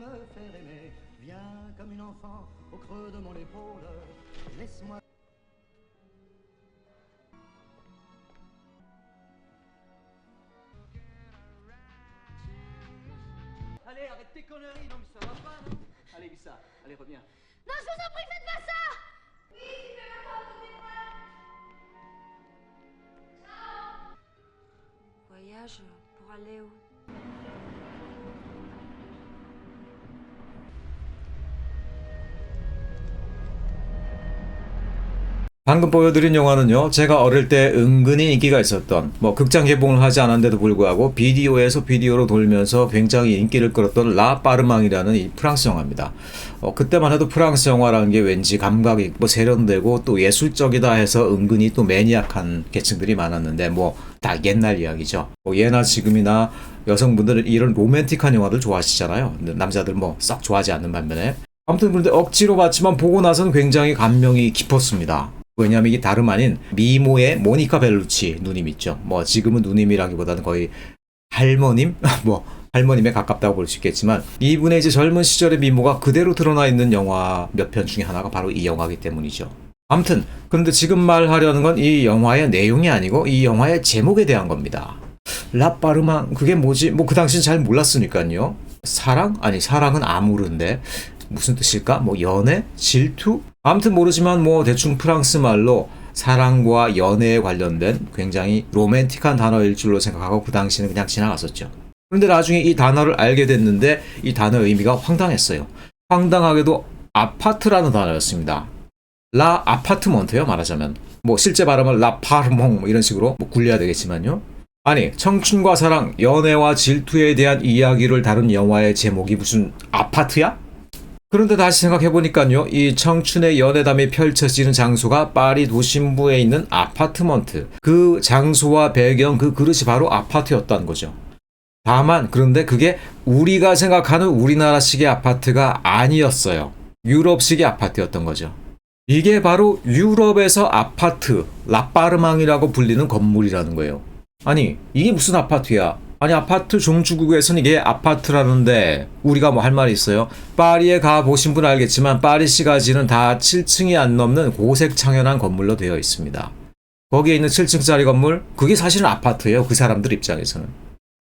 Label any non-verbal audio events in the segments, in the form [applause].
me faire aimer. Viens comme une enfant au creux de mon épaule. Laisse-moi. Allez, arrête tes conneries, non mais ça va pas, non Allez, Lisa, allez, reviens. Non, je vous en prie, faites pas ça Voyage pour aller où? 방금 보여드린 영화는요, 제가 어릴 때 은근히 인기가 있었던, 뭐, 극장 개봉을 하지 않았는데도 불구하고, 비디오에서 비디오로 돌면서 굉장히 인기를 끌었던 라 빠르망이라는 이 프랑스 영화입니다. 어, 그때만 해도 프랑스 영화라는 게 왠지 감각이 있고 세련되고 또 예술적이다 해서 은근히 또 매니악한 계층들이 많았는데, 뭐, 다 옛날 이야기죠. 뭐, 예나 지금이나 여성분들은 이런 로맨틱한 영화들 좋아하시잖아요. 남자들 뭐, 썩 좋아하지 않는 반면에. 아무튼 그런데 억지로 봤지만 보고 나서는 굉장히 감명이 깊었습니다. 왜냐하면 이게 다름 아닌 미모의 모니카 벨루치 누님 있죠. 뭐 지금은 누님이라기보다는 거의 할머님? [laughs] 뭐 할머님에 가깝다고 볼 수 있겠지만 이분의 이제 젊은 시절의 미모가 그대로 드러나 있는 영화 몇 편 중에 하나가 바로 이 영화이기 때문이죠. 아무튼 그런데 지금 말하려는 건 이 영화의 내용이 아니고 이 영화의 제목에 대한 겁니다. 라빠르망 그게 뭐지? 뭐 그 당시는 잘 몰랐으니까요. 사랑? 아니 사랑은 아무르인데 무슨 뜻일까? 뭐 연애? 질투? 아무튼 모르지만 뭐 대충 프랑스 말로 사랑과 연애에 관련된 굉장히 로맨틱한 단어일 줄로 생각하고 그 당시는 그냥 지나갔었죠. 그런데 나중에 이 단어를 알게 됐는데 이 단어의 의미가 황당했어요. 황당하게도 아파트라는 단어였습니다. 라 아파트먼트요 말하자면 뭐 실제 발음은 라 파르몽 뭐 이런 식으로 뭐 굴려야 되겠지만요. 아니 청춘과 사랑, 연애와 질투에 대한 이야기를 다룬 영화의 제목이 무슨 아파트야? 그런데 다시 생각해보니까요, 이 청춘의 연애담이 펼쳐지는 장소가 파리 도심부에 있는 아파트먼트. 그 장소와 배경, 그 그릇이 바로 아파트였다는 거죠. 다만, 그런데 그게 우리가 생각하는 우리나라식의 아파트가 아니었어요. 유럽식의 아파트였던 거죠. 이게 바로 유럽에서 아파트, 라파르망이라고 불리는 건물이라는 거예요. 아니, 이게 무슨 아파트야? 아니, 아파트 종주국에서는 이게 아파트라는데, 우리가 뭐 할 말이 있어요? 파리에 가 보신 분 알겠지만, 파리 시가지는 다 7층이 안 넘는 고색 창연한 건물로 되어 있습니다. 거기에 있는 7층짜리 건물, 그게 사실은 아파트예요. 그 사람들 입장에서는.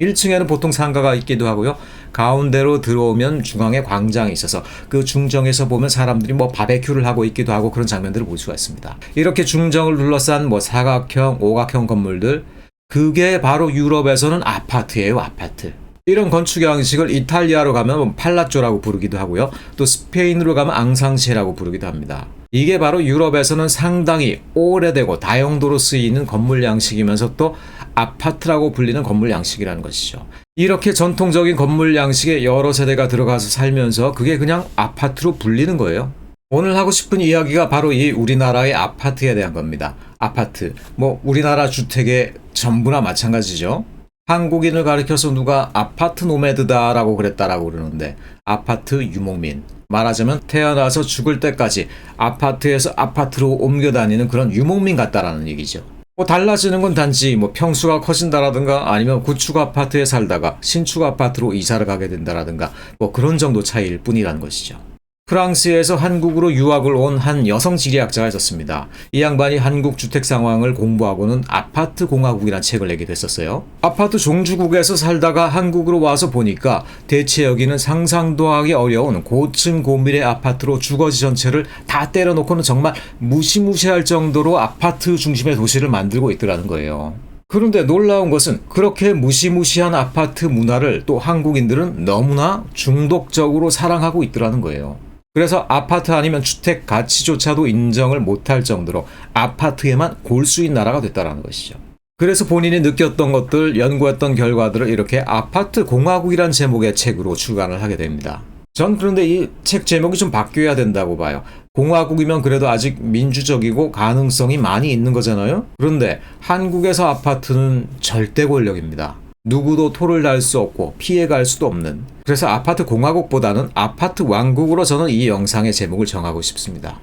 1층에는 보통 상가가 있기도 하고요. 가운데로 들어오면 중앙에 광장이 있어서 그 중정에서 보면 사람들이 뭐 바베큐를 하고 있기도 하고 그런 장면들을 볼 수가 있습니다. 이렇게 중정을 둘러싼 뭐 사각형, 오각형 건물들, 그게 바로 유럽에서는 아파트예요, 아파트. 이런 건축 양식을 이탈리아로 가면 뭐 팔라쪼라고 부르기도 하고요. 또 스페인으로 가면 앙상시라고 부르기도 합니다. 이게 바로 유럽에서는 상당히 오래되고 다용도로 쓰이는 건물 양식이면서 또 아파트라고 불리는 건물 양식이라는 것이죠. 이렇게 전통적인 건물 양식에 여러 세대가 들어가서 살면서 그게 그냥 아파트로 불리는 거예요. 오늘 하고 싶은 이야기가 바로 이 우리나라의 아파트에 대한 겁니다. 아파트. 뭐 우리나라 주택의 전부나 마찬가지죠. 한국인을 가리켜서 누가 아파트 노매드다라고 그랬다라고 그러는데 아파트 유목민. 말하자면 태어나서 죽을 때까지 아파트에서 아파트로 옮겨 다니는 그런 유목민 같다라는 얘기죠. 뭐 달라지는 건 단지 뭐 평수가 커진다라든가 아니면 구축 아파트에 살다가 신축 아파트로 이사를 가게 된다라든가 뭐 그런 정도 차이일 뿐이라는 것이죠. 프랑스에서 한국으로 유학을 온 한 여성 지리학자가 있었습니다. 이 양반이 한국 주택 상황을 공부하고는 아파트 공화국이라는 책을 내게 됐었어요. 아파트 종주국에서 살다가 한국으로 와서 보니까 대체 여기는 상상도 하기 어려운 고층 고밀의 아파트로 주거지 전체를 다 때려놓고는 정말 무시무시할 정도로 아파트 중심의 도시를 만들고 있더라는 거예요. 그런데 놀라운 것은 그렇게 무시무시한 아파트 문화를 또 한국인들은 너무나 중독적으로 사랑하고 있더라는 거예요. 그래서 아파트 아니면 주택 가치조차도 인정을 못할 정도로 아파트에만 골수인 나라가 됐다라는 것이죠. 그래서 본인이 느꼈던 것들, 연구했던 결과들을 이렇게 아파트 공화국이란 제목의 책으로 출간을 하게 됩니다. 전 그런데 이 책 제목이 좀 바뀌어야 된다고 봐요. 공화국이면 그래도 아직 민주적이고 가능성이 많이 있는 거잖아요? 그런데 한국에서 아파트는 절대 권력입니다. 누구도 토를 달 수 없고 피해갈 수도 없는. 그래서 아파트 공화국보다는 아파트 왕국으로 저는 이 영상의 제목을 정하고 싶습니다.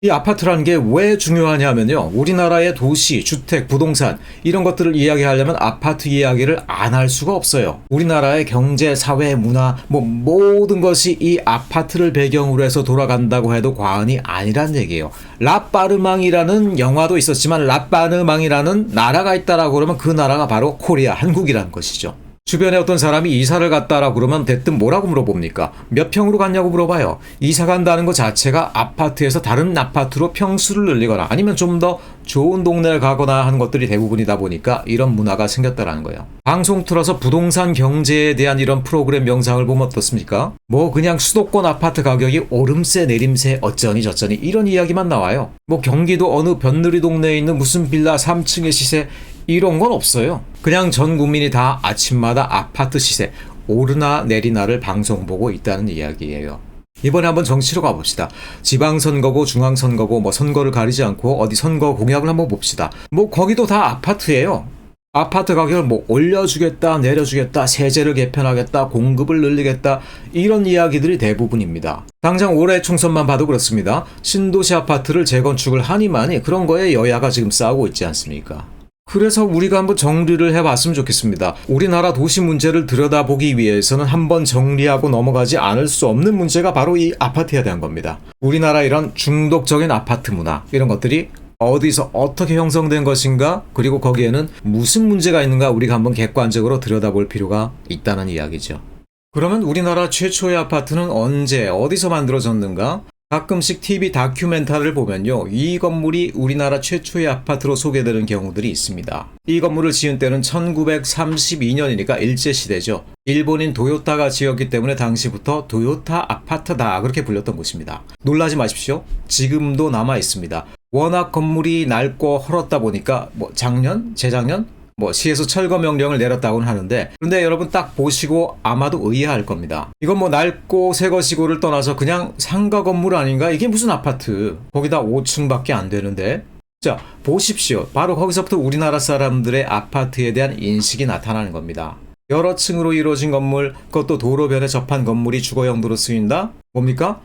이 아파트라는 게 왜 중요하냐면요. 우리나라의 도시, 주택, 부동산 이런 것들을 이야기하려면 아파트 이야기를 안 할 수가 없어요. 우리나라의 경제, 사회, 문화 뭐 모든 것이 이 아파트를 배경으로 해서 돌아간다고 해도 과언이 아니란 얘기예요. 라빠르망이라는 영화도 있었지만 라빠르망이라는 나라가 있다라고 그러면 그 나라가 바로 코리아, 한국이라는 것이죠. 주변에 어떤 사람이 이사를 갔다라 그러면 대뜸 뭐라고 물어봅니까? 몇 평으로 갔냐고 물어봐요. 이사 간다는 것 자체가 아파트에서 다른 아파트로 평수를 늘리거나 아니면 좀 더 좋은 동네를 가거나 하는 것들이 대부분이다 보니까 이런 문화가 생겼다라는 거예요. 방송 틀어서 부동산 경제에 대한 이런 프로그램 영상을 보면 어떻습니까? 뭐 그냥 수도권 아파트 가격이 오름세 내림세 어쩌니 저쩌니 이런 이야기만 나와요. 뭐 경기도 어느 변누리 동네에 있는 무슨 빌라 3층의 시세 이런 건 없어요. 그냥 전 국민이 다 아침마다 아파트 시세 오르나 내리나를 방송 보고 있다는 이야기예요. 이번에 한번 정치로 가봅시다. 지방선거고 중앙선거고 뭐 선거를 가리지 않고 어디 선거 공약을 한번 봅시다. 뭐 거기도 다 아파트예요. 아파트 가격을 뭐 올려주겠다, 내려주겠다, 세제를 개편하겠다, 공급을 늘리겠다, 이런 이야기들이 대부분입니다. 당장 올해 총선만 봐도 그렇습니다. 신도시 아파트를 재건축을 하니만이 그런 거에 여야가 지금 싸우고 있지 않습니까? 그래서 우리가 한번 정리를 해봤으면 좋겠습니다. 우리나라 도시 문제를 들여다보기 위해서는 한번 정리하고 넘어가지 않을 수 없는 문제가 바로 이 아파트에 대한 겁니다. 우리나라 이런 중독적인 아파트 문화, 이런 것들이 어디서 어떻게 형성된 것인가, 그리고 거기에는 무슨 문제가 있는가 우리가 한번 객관적으로 들여다볼 필요가 있다는 이야기죠. 그러면 우리나라 최초의 아파트는 언제, 어디서 만들어졌는가? 가끔씩 TV 다큐멘터리를 보면요. 이 건물이 우리나라 최초의 아파트로 소개되는 경우들이 있습니다. 이 건물을 지은 때는 1932년이니까 일제시대죠. 일본인 도요타가 지었기 때문에 당시부터 도요타 아파트다 그렇게 불렸던 곳입니다. 놀라지 마십시오. 지금도 남아 있습니다. 워낙 건물이 낡고 헐었다 보니까 뭐 작년, 재작년 뭐 시에서 철거 명령을 내렸다고는 하는데 그런데 여러분 딱 보시고 아마도 의아할 겁니다. 이건 뭐 낡고 새 것이고를 떠나서 그냥 상가 건물 아닌가? 이게 무슨 아파트? 거기다 5층밖에 안 되는데. 자, 보십시오. 바로 거기서부터 우리나라 사람들의 아파트에 대한 인식이 나타나는 겁니다. 여러 층으로 이루어진 건물, 그것도 도로변에 접한 건물이 주거 용도로 쓰인다? 뭡니까?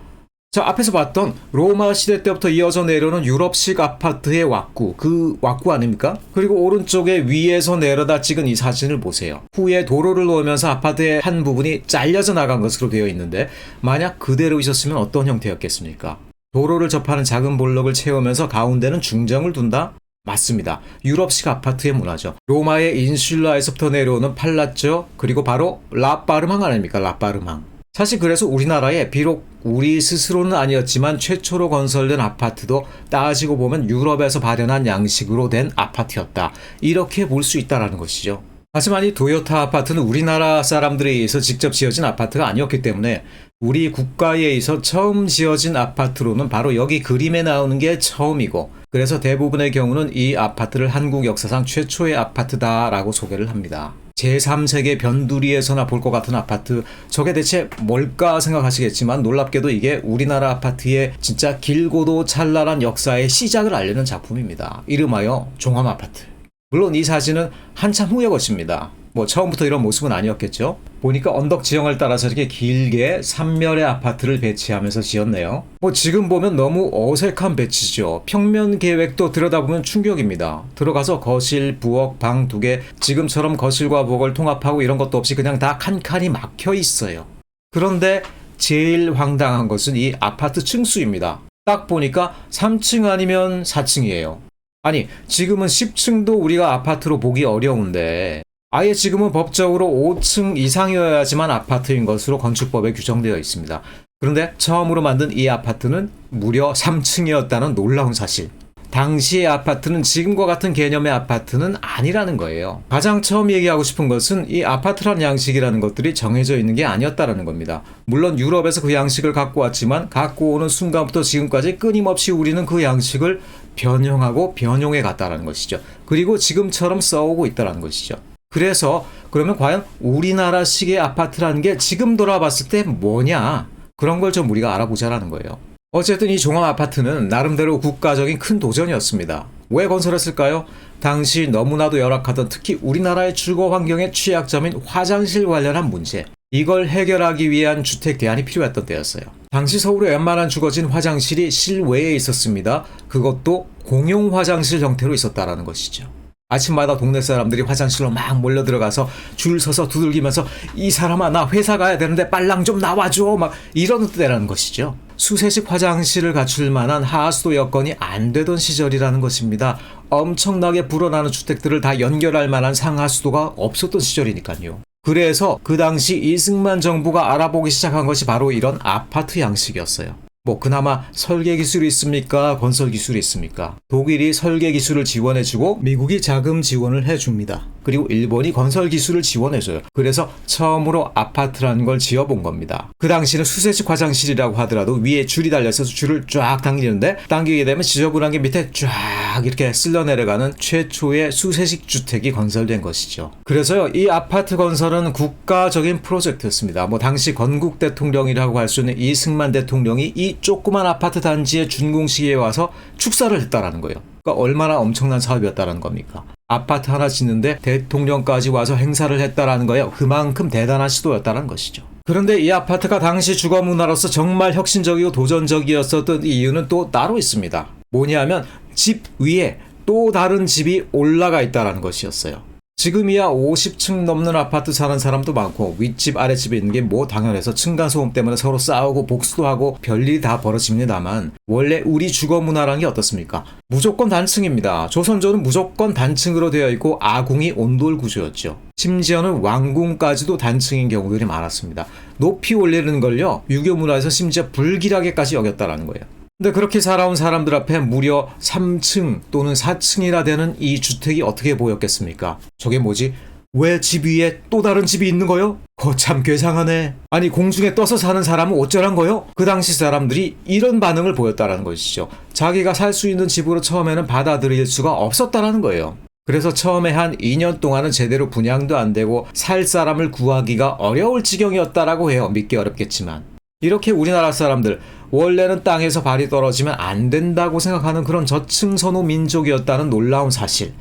자, 앞에서 봤던 로마 시대 때부터 이어져 내려오는 유럽식 아파트의 왁구, 그 왁구 아닙니까? 그리고 오른쪽에 위에서 내려다 찍은 이 사진을 보세요. 후에 도로를 놓으면서 아파트의 한 부분이 잘려져 나간 것으로 되어 있는데, 만약 그대로 있었으면 어떤 형태였겠습니까? 도로를 접하는 작은 볼록을 채우면서 가운데는 중정을 둔다? 맞습니다. 유럽식 아파트의 문화죠. 로마의 인슐라에서부터 내려오는 팔라쪼, 그리고 바로 라빠르망 아닙니까? 라빠르망. 사실 그래서 우리나라에 비록 우리 스스로는 아니었지만 최초로 건설된 아파트도 따지고 보면 유럽에서 발현한 양식으로 된 아파트였다. 이렇게 볼 수 있다라는 것이죠. 하지만 이 도요타 아파트는 우리나라 사람들에 의해서 직접 지어진 아파트가 아니었기 때문에 우리 국가에 의해서 처음 지어진 아파트로는 바로 여기 그림에 나오는 게 처음이고 그래서 대부분의 경우는 이 아파트를 한국 역사상 최초의 아파트다라고 소개를 합니다. 제3세계 변두리에서나 볼 것 같은 아파트 저게 대체 뭘까 생각하시겠지만 놀랍게도 이게 우리나라 아파트의 진짜 길고도 찬란한 역사의 시작을 알리는 작품입니다. 이름하여 종암아파트. 물론 이 사진은 한참 후의 것입니다. 뭐 처음부터 이런 모습은 아니었겠죠. 보니까 언덕 지형을 따라서 이렇게 길게 삼면의 아파트를 배치하면서 지었네요. 뭐 지금 보면 너무 어색한 배치죠. 평면 계획도 들여다보면 충격입니다. 들어가서 거실, 부엌, 방 두 개, 지금처럼 거실과 부엌을 통합하고 이런 것도 없이 그냥 다 칸칸이 막혀 있어요. 그런데 제일 황당한 것은 이 아파트 층수입니다. 딱 보니까 3층 아니면 4층이에요. 아니, 지금은 10층도 우리가 아파트로 보기 어려운데, 아예 지금은 법적으로 5층 이상이어야지만 아파트인 것으로 건축법에 규정되어 있습니다. 그런데 처음으로 만든 이 아파트는 무려 3층이었다는 놀라운 사실. 당시의 아파트는 지금과 같은 개념의 아파트는 아니라는 거예요. 가장 처음 얘기하고 싶은 것은 이 아파트란 양식이라는 것들이 정해져 있는 게 아니었다라는 겁니다. 물론 유럽에서 그 양식을 갖고 왔지만 갖고 오는 순간부터 지금까지 끊임없이 우리는 그 양식을 변형하고 변용해 갔다라는 것이죠. 그리고 지금처럼 써오고 있다라는 것이죠. 그래서 그러면 과연 우리나라식의 아파트라는 게 지금 돌아봤을 때 뭐냐? 그런 걸 좀 우리가 알아보자라는 거예요. 어쨌든 이 종합 아파트는 나름대로 국가적인 큰 도전이었습니다. 왜 건설했을까요? 당시 너무나도 열악하던 특히 우리나라의 주거 환경의 취약점인 화장실 관련한 문제. 이걸 해결하기 위한 주택 대안이 필요했던 때였어요. 당시 서울의 웬만한 주거진 화장실이 실외에 있었습니다. 그것도 공용 화장실 형태로 있었다라는 것이죠. 아침마다 동네 사람들이 화장실로 막 몰려 들어가서 줄 서서 두들기면서 이 사람아 나 회사 가야 되는데 빨랑 좀 나와줘 막 이러는 때라는 것이죠. 수세식 화장실을 갖출 만한 하수도 여건이 안 되던 시절이라는 것입니다. 엄청나게 불어나는 주택들을 다 연결할 만한 상하수도가 없었던 시절이니까요. 그래서 그 당시 이승만 정부가 알아보기 시작한 것이 바로 이런 아파트 양식이었어요. 뭐 그나마 설계 기술이 있습니까? 건설 기술이 있습니까? 독일이 설계 기술을 지원해주고 미국이 자금 지원을 해줍니다. 그리고 일본이 건설 기술을 지원해줘요. 그래서 처음으로 아파트라는 걸 지어본 겁니다. 그 당시는 수세식 화장실이라고 하더라도 위에 줄이 달려있어서 줄을 쫙 당기는데 당기게 되면 지저분한 게 밑에 쫙 이렇게 쓸려 내려가는 최초의 수세식 주택이 건설된 것이죠. 그래서요, 이 아파트 건설은 국가적인 프로젝트였습니다. 뭐 당시 건국 대통령이라고 할 수 있는 이승만 대통령이 이 조그만 아파트 단지의 준공식에 와서 축사를 했다라는 거예요. 그러니까 얼마나 엄청난 사업이었다는 겁니까? 아파트 하나 짓는데 대통령까지 와서 행사를 했다라는 거예요. 그만큼 대단한 시도였다는 것이죠. 그런데 이 아파트가 당시 주거 문화로서 정말 혁신적이고 도전적이었었던 이유는 또 따로 있습니다. 뭐냐면 집 위에 또 다른 집이 올라가 있다라는 것이었어요. 지금이야 50층 넘는 아파트 사는 사람도 많고 윗집 아랫집에 있는 게 뭐 당연해서 층간소음 때문에 서로 싸우고 복수도 하고 별일이 다 벌어집니다만 원래 우리 주거 문화라는 게 어떻습니까? 무조건 단층입니다. 조선조는 무조건 단층으로 되어 있고 아궁이 온돌 구조였죠. 심지어는 왕궁까지도 단층인 경우들이 많았습니다. 높이 올리는 걸요 유교 문화에서 심지어 불길하게까지 여겼다라는 거예요. 근데 그렇게 살아온 사람들 앞에 무려 3층 또는 4층이나 되는 이 주택이 어떻게 보였겠습니까? 저게 뭐지? 왜 집 위에 또 다른 집이 있는 거요? 거참 괴상하네. 아니 공중에 떠서 사는 사람은 어쩌란 거요? 그 당시 사람들이 이런 반응을 보였다라는 것이죠. 자기가 살 수 있는 집으로 처음에는 받아들일 수가 없었다라는 거예요. 그래서 처음에 한 2년 동안은 제대로 분양도 안 되고 살 사람을 구하기가 어려울 지경이었다라고 해요. 믿기 어렵겠지만. 이렇게 우리나라 사람들 원래는 땅에서 발이 떨어지면 안 된다고 생각하는 그런 저층 선호 민족이었다는 놀라운 사실.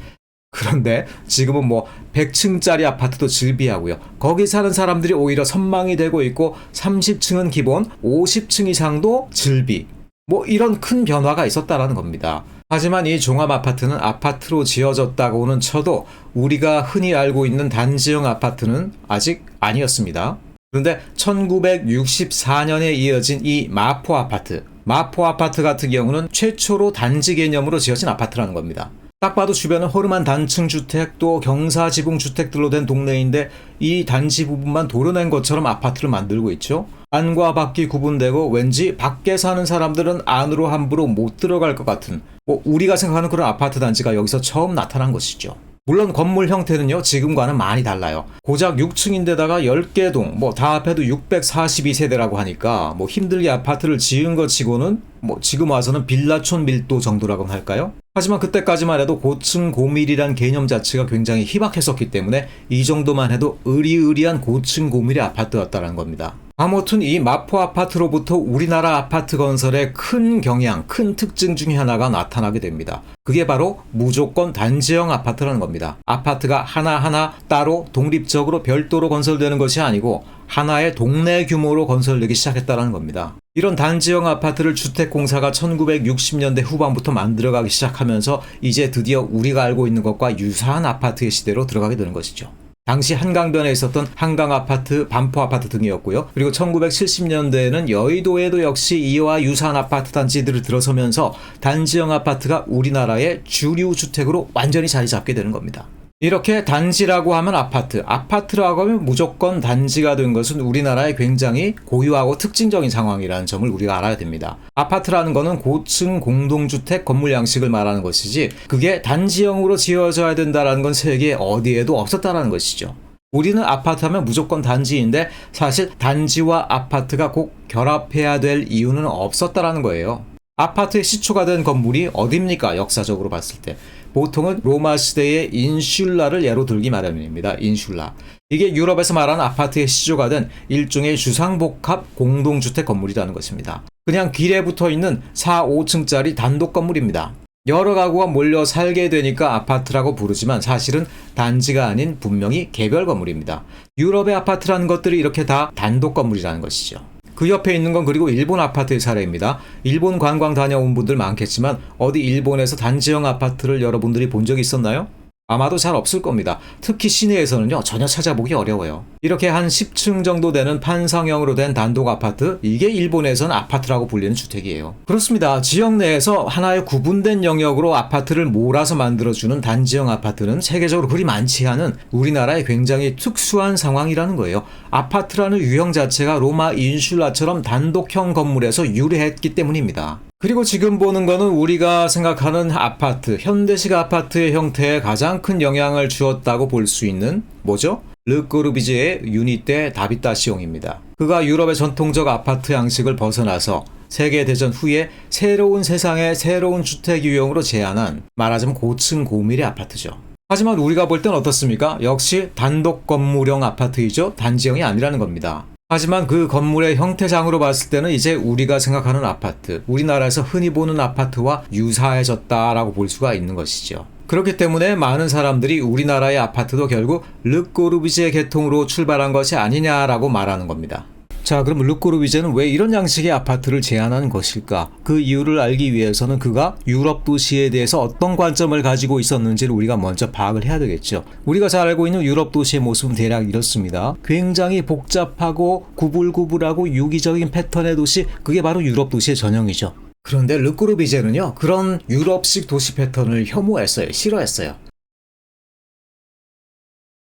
그런데 지금은 뭐 100층짜리 아파트도 즐비하고요. 거기 사는 사람들이 오히려 선망이 되고 있고 30층은 기본, 50층 이상도 즐비. 뭐 이런 큰 변화가 있었다라는 겁니다. 하지만 이 종합 아파트는 아파트로 지어졌다고는 쳐도 우리가 흔히 알고 있는 단지형 아파트는 아직 아니었습니다. 그런데 1964년에 이어진 이 마포 아파트, 마포 아파트 같은 경우는 최초로 단지 개념으로 지어진 아파트라는 겁니다. 딱 봐도 주변은 허름한 단층 주택 또 경사 지붕 주택들로 된 동네인데 이 단지 부분만 도려낸 것처럼 아파트를 만들고 있죠. 안과 밖이 구분되고 왠지 밖에 사는 사람들은 안으로 함부로 못 들어갈 것 같은 뭐 우리가 생각하는 그런 아파트 단지가 여기서 처음 나타난 것이죠. 물론 건물 형태는요 지금과는 많이 달라요 고작 6층인데다가 10개 동 뭐 다 합해도 642세대라고 하니까 뭐 힘들게 아파트를 지은 것 치고는 뭐 지금 와서는 빌라촌 밀도 정도라고 할까요? 하지만 그때까지만 해도 고층 고밀이란 개념 자체가 굉장히 희박했었기 때문에 이 정도만 해도 의리의리한 고층 고밀의 아파트였다는 겁니다. 아무튼 이 마포 아파트로부터 우리나라 아파트 건설의 큰 경향, 큰 특징 중에 하나가 나타나게 됩니다. 그게 바로 무조건 단지형 아파트라는 겁니다. 아파트가 하나하나 따로 독립적으로 별도로 건설되는 것이 아니고 하나의 동네 규모로 건설되기 시작했다는 겁니다. 이런 단지형 아파트를 주택공사가 1960년대 후반부터 만들어가기 시작하면서 이제 드디어 우리가 알고 있는 것과 유사한 아파트의 시대로 들어가게 되는 것이죠. 당시 한강변에 있었던 한강 아파트, 반포 아파트 등이었고요. 그리고 1970년대에는 여의도에도 역시 이와 유사한 아파트 단지들을 들어서면서 단지형 아파트가 우리나라의 주류 주택으로 완전히 자리 잡게 되는 겁니다. 이렇게 단지라고 하면 아파트, 아파트라고 하면 무조건 단지가 된 것은 우리나라의 굉장히 고유하고 특징적인 상황이라는 점을 우리가 알아야 됩니다. 아파트라는 것은 고층 공동주택 건물 양식을 말하는 것이지 그게 단지형으로 지어져야 된다는 건 세계 어디에도 없었다는 것이죠. 우리는 아파트 하면 무조건 단지인데 사실 단지와 아파트가 꼭 결합해야 될 이유는 없었다라는 거예요. 아파트의 시초가 된 건물이 어딥니까? 역사적으로 봤을 때. 보통은 로마 시대의 인슐라를 예로 들기 마련입니다. 인슐라. 이게 유럽에서 말하는 아파트의 시초가 된 일종의 주상복합 공동주택 건물이라는 것입니다. 그냥 길에 붙어 있는 4, 5층짜리 단독 건물입니다. 여러 가구가 몰려 살게 되니까 아파트라고 부르지만 사실은 단지가 아닌 분명히 개별 건물입니다. 유럽의 아파트라는 것들이 이렇게 다 단독 건물이라는 것이죠. 그 옆에 있는 건 그리고 일본 아파트의 사례입니다. 일본 관광 다녀온 분들 많겠지만 어디 일본에서 단지형 아파트를 여러분들이 본 적이 있었나요? 아마도 잘 없을 겁니다. 특히 시내에서는요, 전혀 찾아보기 어려워요. 이렇게 한 10층 정도 되는 판상형으로 된 단독 아파트, 이게 일본에선 아파트라고 불리는 주택이에요. 그렇습니다. 지역 내에서 하나의 구분된 영역으로 아파트를 몰아서 만들어주는 단지형 아파트는 세계적으로 그리 많지 않은 우리나라의 굉장히 특수한 상황이라는 거예요. 아파트라는 유형 자체가 로마 인슐라처럼 단독형 건물에서 유래했기 때문입니다. 그리고 지금 보는 거는 우리가 생각하는 아파트, 현대식 아파트의 형태에 가장 큰 영향을 주었다고 볼 수 있는 뭐죠? 르꼬르비제의 유니떼 다비타시옹입니다. 그가 유럽의 전통적 아파트 양식을 벗어나서 세계대전 후에 새로운 세상의 새로운 주택 유형으로 제안한 말하자면 고층 고밀의 아파트죠. 하지만 우리가 볼 땐 어떻습니까? 역시 단독 건물형 아파트이죠. 단지형이 아니라는 겁니다. 하지만 그 건물의 형태상으로 봤을 때는 이제 우리가 생각하는 아파트, 우리나라에서 흔히 보는 아파트와 유사해졌다라고 볼 수가 있는 것이죠. 그렇기 때문에 많은 사람들이 우리나라의 아파트도 결국 르꼬르비제 계통으로 출발한 것이 아니냐라고 말하는 겁니다. 자, 그럼 르꼬르비제는 왜 이런 양식의 아파트를 제안한 것일까? 그 이유를 알기 위해서는 그가 유럽 도시에 대해서 어떤 관점을 가지고 있었는지를 우리가 먼저 파악을 해야 되겠죠. 우리가 잘 알고 있는 유럽 도시의 모습은 대략 이렇습니다. 굉장히 복잡하고 구불구불하고 유기적인 패턴의 도시, 그게 바로 유럽 도시의 전형이죠. 그런데 르꼬르비제는요, 그런 유럽식 도시 패턴을 혐오했어요. 싫어했어요.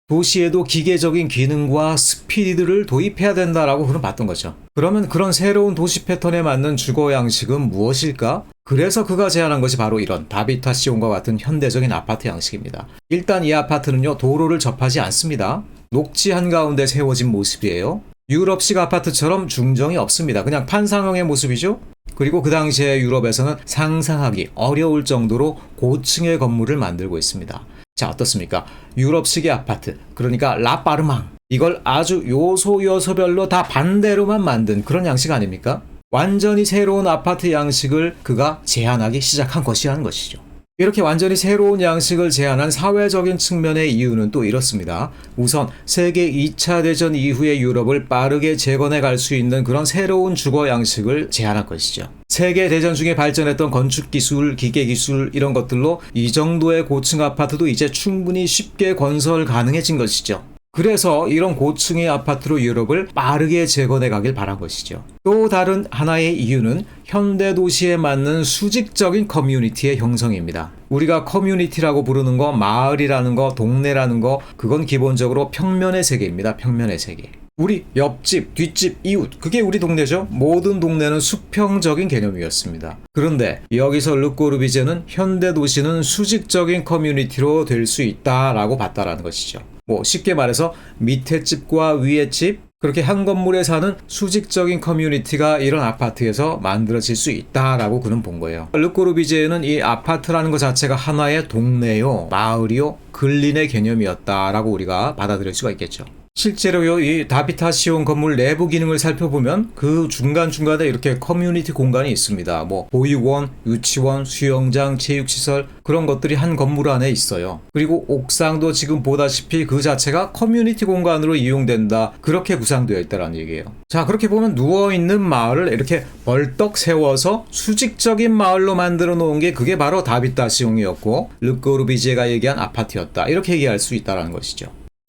도시에도 기계적인 기능과 스피드를 도입해야 된다라고 그는 봤던 거죠. 그러면 그런 새로운 도시 패턴에 맞는 주거 양식은 무엇일까? 그래서 그가 제안한 것이 바로 이런 다비타 시온과 같은 현대적인 아파트 양식입니다. 일단 이 아파트는요, 도로를 접하지 않습니다. 녹지 한가운데 세워진 모습이에요. 유럽식 아파트처럼 중정이 없습니다. 그냥 판상형의 모습이죠? 그리고 그 당시에 유럽에서는 상상하기 어려울 정도로 고층의 건물을 만들고 있습니다. 자, 어떻습니까? 유럽식의 아파트, 그러니까 라파르망. 이걸 아주 요소 요소별로 다 반대로만 만든 그런 양식 아닙니까? 완전히 새로운 아파트 양식을 그가 제안하기 시작한 것이라는 것이죠. 이렇게 완전히 새로운 양식을 제안한 사회적인 측면의 이유는 또 이렇습니다. 우선 세계 2차 대전 이후의 유럽을 빠르게 재건해 갈 수 있는 그런 새로운 주거 양식을 제안한 것이죠. 세계 대전 중에 발전했던 건축 기술, 기계 기술 이런 것들로 이 정도의 고층 아파트도 이제 충분히 쉽게 건설 가능해진 것이죠. 그래서 이런 고층의 아파트로 유럽을 빠르게 재건해 가길 바란 것이죠. 또 다른 하나의 이유는 현대 도시에 맞는 수직적인 커뮤니티의 형성입니다. 우리가 커뮤니티라고 부르는 거, 마을이라는 거, 동네라는 거, 그건 기본적으로 평면의 세계입니다. 평면의 세계. 우리 옆집, 뒷집, 이웃, 그게 우리 동네죠. 모든 동네는 수평적인 개념이었습니다. 그런데 여기서 르꼬르비제는 현대 도시는 수직적인 커뮤니티로 될 수 있다라고 봤다라는 것이죠. 뭐 쉽게 말해서 밑에 집과 위에 집 그렇게 한 건물에 사는 수직적인 커뮤니티가 이런 아파트에서 만들어질 수 있다라고 그는 본 거예요. 르꼬르비제는 이 아파트라는 것 자체가 하나의 동네요, 마을이요, 근린의 개념이었다라고 우리가 받아들일 수가 있겠죠. 실제로요, 이 다비타시온 건물 내부 기능을 살펴보면 그 중간중간에 이렇게 커뮤니티 공간이 있습니다. 뭐, 보육원, 유치원, 수영장, 체육시설, 그런 것들이 한 건물 안에 있어요. 그리고 옥상도 지금 보다시피 그 자체가 커뮤니티 공간으로 이용된다. 그렇게 구상되어 있다는 얘기예요. 자, 그렇게 보면 누워있는 마을을 이렇게 벌떡 세워서 수직적인 마을로 만들어 놓은 게 그게 바로 다비타시옹이었고, 르꼬르비제가 얘기한 아파트였다. 이렇게 얘기할 수 있다는 것이죠.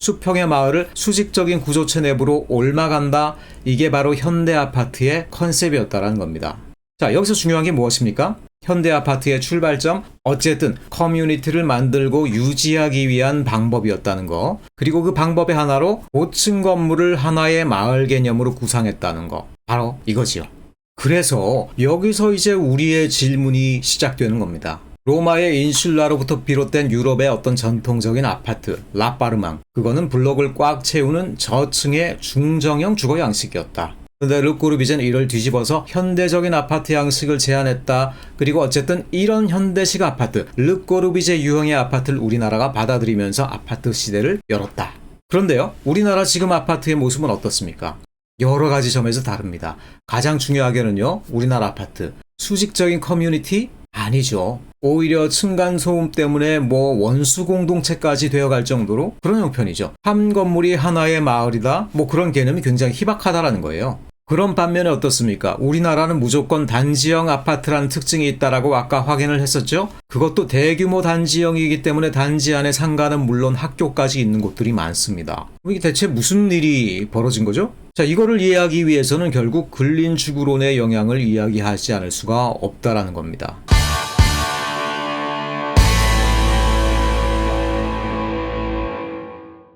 수평의 마을을 수직적인 구조체 내부로 옮아간다. 이게 바로 현대 아파트의 컨셉이었다라는 겁니다. 자, 여기서 중요한 게 무엇입니까? 현대 아파트의 출발점, 어쨌든 커뮤니티를 만들고 유지하기 위한 방법이었다는 거. 그리고 그 방법의 하나로 고층 건물을 하나의 마을 개념으로 구상했다는 거. 바로 이거지요. 그래서 여기서 이제 우리의 질문이 시작되는 겁니다. 로마의 인슐라로부터 비롯된 유럽의 어떤 전통적인 아파트, 라파르망. 그거는 블록을 꽉 채우는 저층의 중정형 주거 양식이었다. 근데 르꼬르비제는 이를 뒤집어서 현대적인 아파트 양식을 제안했다. 그리고 어쨌든 이런 현대식 아파트, 르꼬르비제 유형의 아파트를 우리나라가 받아들이면서 아파트 시대를 열었다. 그런데요, 우리나라 지금 아파트의 모습은 어떻습니까? 여러 가지 점에서 다릅니다. 가장 중요하게는요, 우리나라 아파트. 수직적인 커뮤니티? 아니죠. 오히려 층간소음 때문에 뭐 원수 공동체까지 되어갈 정도로 그런 형편이죠. 한 건물이 하나의 마을이다? 뭐 그런 개념이 굉장히 희박하다라는 거예요. 그런 반면에 어떻습니까? 우리나라는 무조건 단지형 아파트라는 특징이 있다라고 아까 확인을 했었죠? 그것도 대규모 단지형이기 때문에 단지 안에 상가는 물론 학교까지 있는 곳들이 많습니다. 이게 대체 무슨 일이 벌어진 거죠? 자, 이거를 이해하기 위해서는 결국 근린주구론의 영향을 이야기하지 않을 수가 없다라는 겁니다.